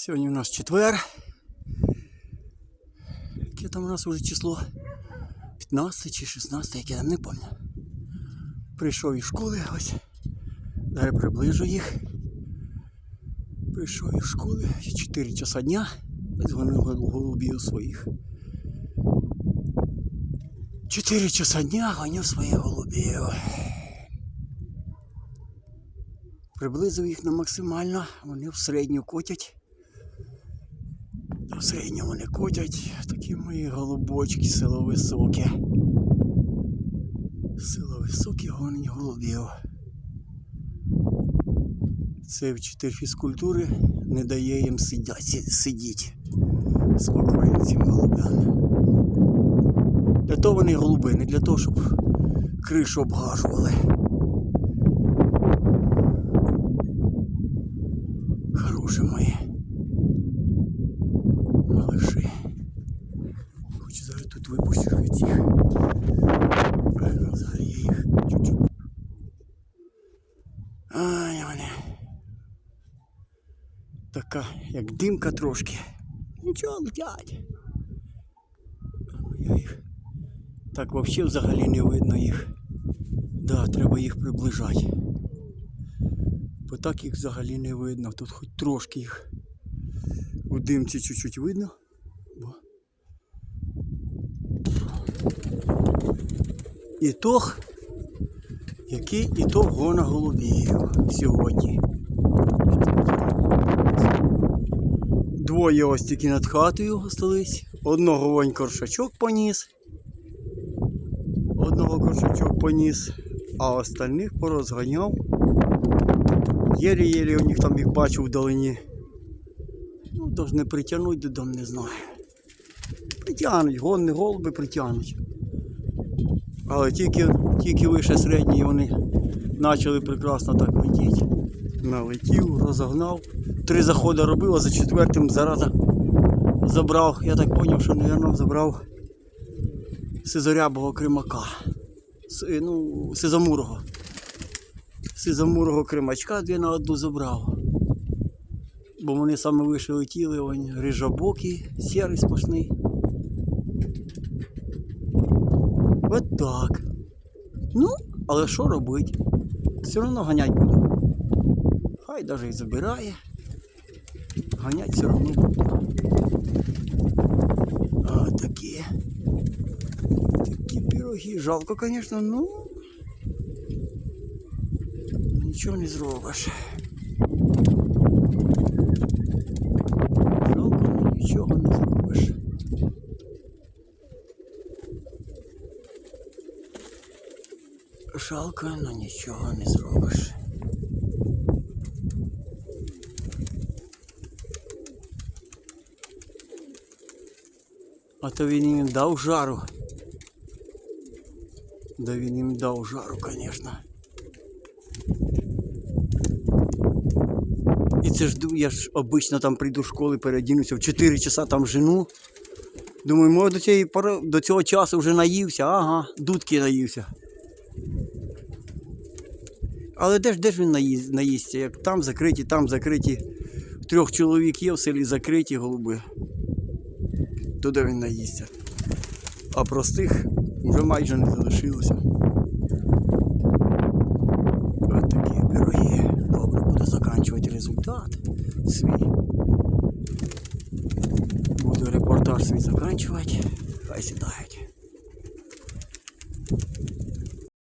Сьогодні у нас четвер. Яке там у нас уже число? 15 чи 16, яке я не пам'ятаю. Прийшов із школи ось. Зараз приближу їх. Прийшов із школи 4 часа дня. Ось вони голубів своїх. 4 часа дня гоню своїх голубів. Приблизив їх на максимально, вони в середню котять. В середню вони котять, такі мої голубочки, село високе. Село високе голубів. Це вчитель фізкультури не дає їм сидіти спокійно цим голубям. Для того вони голуби, не для того, щоб кришу обгажували. Хороші мої. Малыши. Хочу зараз тут випущу від цих. Зараз я їх чуть-чуть. Ай, вони. Така, як димка трошки. Нічого летять. Я їх. Так взагалі взагалі не видно їх. Да, треба їх приближати. Бо так їх взагалі не видно. Тут хоч трошки їх у димці чуть-чуть видно. Бо... Ітог, який ітог гона голубів сьогодні. Двоє ось тільки над хатою остались. Одного вонь коршачок поніс. Одного коршачок поніс, а остальних порозганяв. Єлі-єлі у них там їх бачу вдалині. Ну, должны притягнути додому, не знаю. Притягнуть, гонні голуби притягнуть. Але тільки, тільки вище середньої вони почали прекрасно так летіти. Налетів, розогнав. Три заходи робив, а за четвертим зараза забрав. Я так зрозумів, що, мабуть, забрав сизорябого кримака. С- ну, сизамурого. Сизамурого кримачка дві на одну забрав. Бо вони саме вище летіли, вони рижабокі, сірий сплошний. От так. Ну, але що робити? Все одно ганять буду. Хай навіть і забирає. Ганять все одно буду. А такі. Такі пироги. Жалко, звісно, ну. Нічого не зробиш. Жалко, але нічого не зробиш. Жалко, але нічого не зробиш. А то він їм дав жару. Да він їм дав жару, звісно. І це ж я ж обично там прийду з школи, переодінуся, в 4 часа там жену. Думаю, може до, цієї пори, до цього часу вже наївся, ага, дудки наївся. Але де ж, де ж він наїз, наїсться? Як там закриті, там закриті. Трьох чоловік є в селі закриті голуби. То де він наїсться? А простих вже майже не залишилося. Ось такі пироги. Добре, буду заканчувати результат свій. Буду репортаж свій заканчувати. Хай сідають.